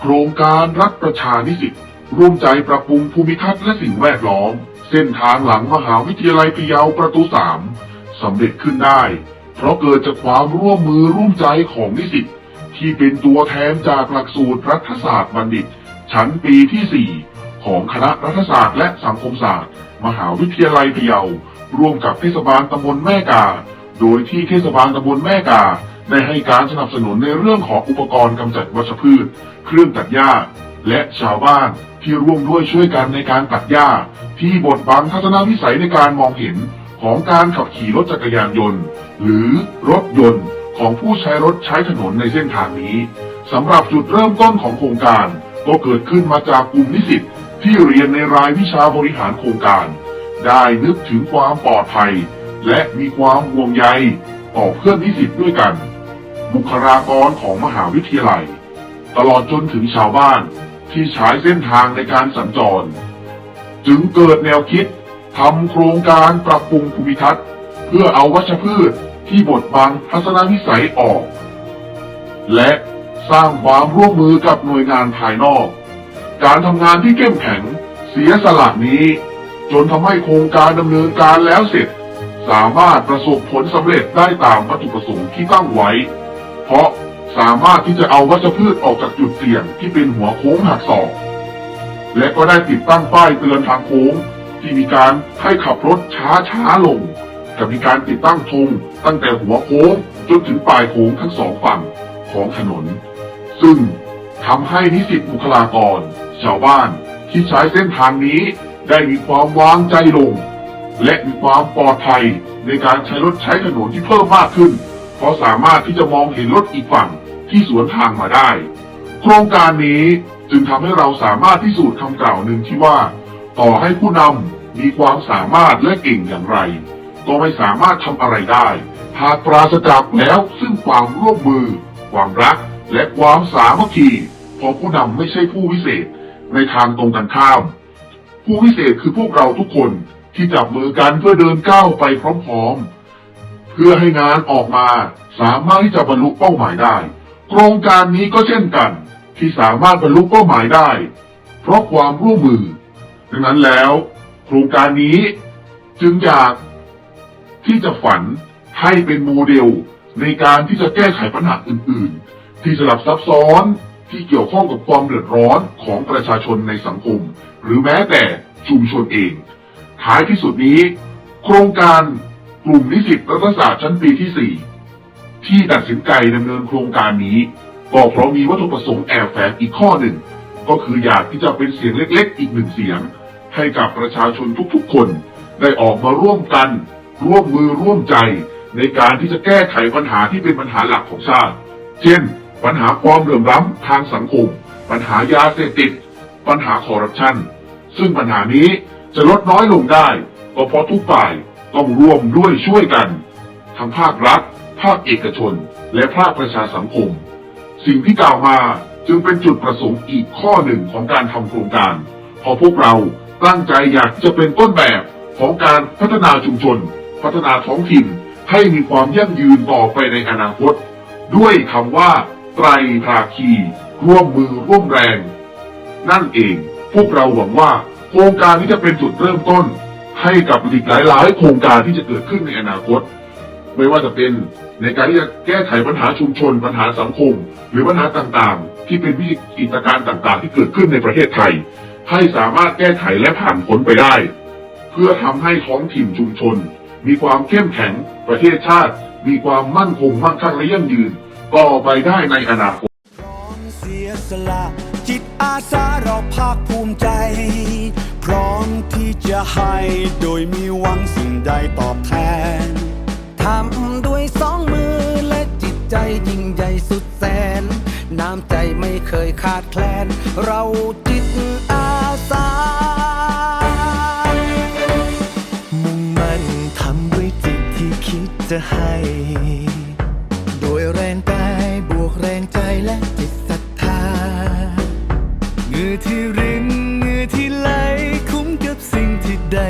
โครงการรัฐประชานิสิตร่วมใจปรับปรุงภูมิทัศน์และสิ่งแวดล้อม เส้นทางหลังมหาวิทยาลัยพะเยาประตูสามสำเร็จขึ้นได้ เพราะเกิดจากความร่วมมือร่วมใจของนิสิตที่เป็นตัวแทนจากหลักสูตรรัฐศาสตร์บัณฑิต ชั้นปีที่ 4 ของคณะรัฐศาสตร์และสังคมศาสตร์ มหาวิทยาลัยพะเยาร่วมกับเทศบาลตำบลแม่กา โดยที่เทศบาลตำบลแม่กาได้ให้การสนับสนุนในเรื่องของอุปกรณ์กำจัดวัชพืช เครื่องตัดหญ้า และชาวบ้านที่ร่วมด้วยช่วยกันในการตัดหญ้า ที่บดบังทัศนวิสัยในการมองเห็นของการขับขี่รถจักรยานยนต์ หรือรถยนต์ของผู้ใช้รถใช้ถนนในเส้นทางนี้สำหรับจุดเริ่มต้นของโครงการ ก็เกิดขึ้นมาจากกลุ่มนิสิตที่เรียนในรายวิชาบริหารโครงการ ได้นึกถึงความปลอดภัย และมีความห่วงใยต่อเพื่อนนิสิตด้วยกัน บุคลากรของมหาวิทยาลัย ตลอดจนถึงชาวบ้านที่ใช้เส้นทางในการสัญจร จึงเกิดแนวคิดทำโครงการปรับปรุงภูมิทัศน์ เพื่อเอาวัชพืชที่บดบังทัศนวิสัยออก และสร้างความร่วมมือกับหน่วยงานภายนอก การทำงานที่เข้มแข็งเสียสละนี้ จนทำให้โครงการดำเนินการแล้วเสร็จ สามารถประสบผลสำเร็จได้ตามวัตถุประสงค์ที่ตั้งไว้ เพราะสามารถที่จะเอาวัชพืชออกจากจุดเสี่ยงที่เป็นหัวโค้งหักศอก และก็ได้ติดตั้งป้ายเตือนทางโค้ง ที่มีการให้ขับรถช้าช้าๆลงกับมีการติดตั้งธงตั้งแต่หัวโค้งจนถึงปลายโค้งทั้งสองฝั่งของถนน ซึ่งทำให้นิสิตบุคลากร ชาวบ้านที่ใช้เส้นทางนี้ได้มีความวางใจลง และมีความปลอดภัยในการใช้รถใช้ถนนที่เพิ่มมากขึ้น เพราะสามารถที่จะมองเห็นรถอีกฝั่งที่สวนทางมาได้ โครงการนี้จึงทำให้เราสามารถพิสูจน์คำกล่าวหนึ่งที่ว่า ต่อให้ผู้นำมีความสามารถและเก่งอย่างไร ก็ไม่สามารถทำอะไรได้ หากปราศจากแล้วซึ่งความร่วมมือ ความรัก และความสามัคคีเพราะผู้นำไม่ใช่ผู้วิเศษในทางตรงกันข้าม ผู้วิเศษคือพวกเราทุกคน ที่จับมือกันเพื่อเดินก้าวไปพร้อมๆ เพื่อให้งานออกมาสามารถที่จะบรรลุเป้าหมายได้ โครงการนี้ก็เช่นกัน ที่สามารถบรรลุเป้าหมายได้ เพราะความร่วมมือ ดังนั้นแล้ว โครงการนี้จึงอยากที่จะฝันให้เป็นโมเดลในการที่จะแก้ไขปัญหาอื่นๆ ที่สลับซับซ้อนที่เกี่ยวข้องกับความเดือดร้อนของประชาชนในสังคม หรือแม้แต่ชุมชนเอง ท้ายที่สุดนี้ โครงการกลุ่มนิสิตรัฐศาสตร์ชั้นปีที่ 4 ที่ตัดสินใจดำเนินโครงการนี้ก็เพราะมีวัตถุประสงค์แอบแฝงอีกข้อหนึ่ง ก็คืออยากที่จะเป็นเสียงเล็ก ๆ อีกหนึ่งเสียง ให้กับประชาชนทุกๆ คน ได้ออกมาร่วมกัน ร่วมมือร่วมใจ ในการที่จะแก้ไขปัญหาที่เป็นปัญหาหลักของชาติ เช่น ปัญหาความเหลื่อมล้ำทางสังคม ปัญหายาเสพติด ปัญหาคอร์รัปชันซึ่งปัญหานี้ จะลดน้อยลงได้ก็เพราะทุกฝ่ายต้องร่วมด้วยช่วยกัน ทั้งภาครัฐ ภาคเอกชน และภาคประชาสังคม สิ่งที่กล่าวมาจึงเป็นจุดประสงค์อีกข้อหนึ่งของการทำโครงการเพราะพวกเราตั้งใจอยากจะเป็นต้นแบบของการพัฒนาชุมชน พัฒนาท้องถิ่น ให้มีความยั่งยืนต่อไปในอนาคต ด้วยคำว่า ไตรภาคี ร่วมมือร่วมแรง นั่นเองพวกเราหวังว่า โครงการนี้จะเป็นจุดเริ่มต้น ให้กับอีกหลายๆ โครงการที่จะเกิดขึ้นในอนาคต ไม่ว่าจะเป็นในการที่จะแก้ไขปัญหาชุมชน ปัญหาสังคม หรือปัญหาต่างๆ ที่เป็นวิกฤตการณ์ต่างๆ ที่เกิดขึ้นในประเทศไทย ให้สามารถแก้ไขและผ่านพ้นไปได้ เพื่อทำให้ท้องถิ่นชุมชน มีความเข้มแข็งประเทศชาติ มีความมั่นคงมั่งคั่งและยั่งยืนต่อไปได้ในอนาคต เสียสละจิตอาสาเราภาคภูมิใจ พร้อมที่จะให้โดยมีหวังสิ่งใดตอบแทน ทำด้วยสองมือและจิตใจยิ่งใหญ่สุดแสน น้ำใจไม่เคยขาดแคลน เราจิตอาสา มุ่งมั่นทำด้วยจิตที่คิดจะให้ โดยแรงกายบวกแรงใจและจิตศรัทธาเงื้อที่ริน